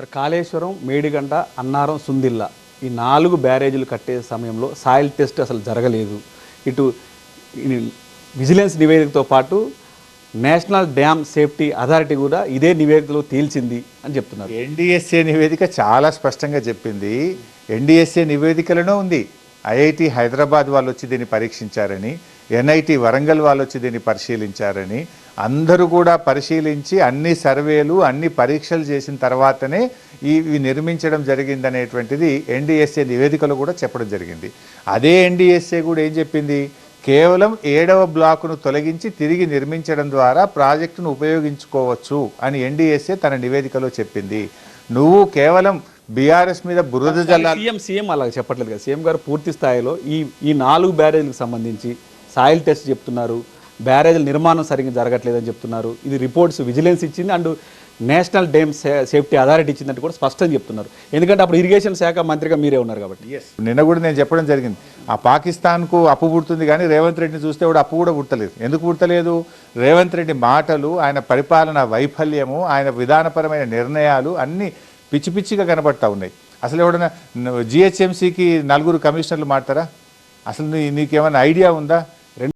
Sir Kaleshwaram Medigadda Annaram Sundilla ఈ నాలుగు బ్యారేజీలు కట్టే సమయంలో సాయిల్ టెస్ట్ అసలు జరగలేదు. ఇటు విజిలెన్స్ నివేదికతో పాటు నేషనల్ డ్యామ్ సేఫ్టీ అథారిటీ కూడా ఇదే నివేదికలో తేల్చింది అని చెప్తున్నారు. ఎన్డీఎస్ఏ నివేదిక చాలా స్పష్టంగా చెప్పింది. ఎన్డీఎస్ఏ నివేదికలోనే ఉంది. ఐఐటి హైదరాబాద్ వాళ్ళు వచ్చి దీన్ని పరీక్షించారని. ఎన్ఐటి వరంగల్ వాళ్ళు వచ్చి దీన్ని పరిశీలించారని అందరూ కూడా పరిశీలించి అన్ని సర్వేలు అన్ని పరీక్షలు చేసిన తర్వాతనే ఇవి నిర్మించడం జరిగిందనేటువంటిది ఎన్డిఎస్ఏ నివేదికలో కూడా చెప్పడం జరిగింది. అదే ఎన్డిఎస్ఏ కూడా ఏం చెప్పింది? కేవలం ఏడవ బ్లాకును తొలగించి తిరిగి నిర్మించడం ద్వారా ప్రాజెక్టును ఉపయోగించుకోవచ్చు అని ఎన్డీఎస్ఏ తన నివేదికలో చెప్పింది. నువ్వు కేవలం బీఆర్ఎస్ మీద బురద జల్లా సీఎం సీఎం అలా చెప్పట్లేదు కదా. సీఎం గారు పూర్తి స్థాయిలో ఈ ఈ నాలుగు బ్యారేజీలకు సంబంధించి సాయిల్ టెస్ట్ చెప్తున్నారు. బ్యారేజ్ల నిర్మాణం సరిగ్గా జరగట్లేదని చెప్తున్నారు. ఇది రిపోర్ట్స్ విజిలెన్స్ ఇచ్చింది. And national dam safety authority ఇచ్చిందంటే కూడా స్పష్టంగా చెప్తున్నారు. ఎందుకంటే అప్పుడు ఇరిగేషన్ శాఖ మంత్రిగా మీరే ఉన్నారు కాబట్టి. నిన్న కూడా నేను చెప్పడం జరిగింది. ఆ పాకిస్తాన్కు అప్పు పుడుతుంది కానీ రేవంత్ రెడ్డిని చూస్తే కూడా అప్పు కూడా పుట్టలేదు. ఎందుకు పుట్టలేదు? రేవంత్ రెడ్డి మాటలు ఆయన పరిపాలన వైఫల్యము ఆయన విధానపరమైన నిర్ణయాలు అన్నీ పిచ్చి పిచ్చిగా కనబడతా ఉన్నాయి. అసలు ఎవడన్నా జిహెచ్ఎంసీకి నలుగురు కమిషనర్లు మాట్లారా అసలు నీకేమైనా ఐడియా ఉందా?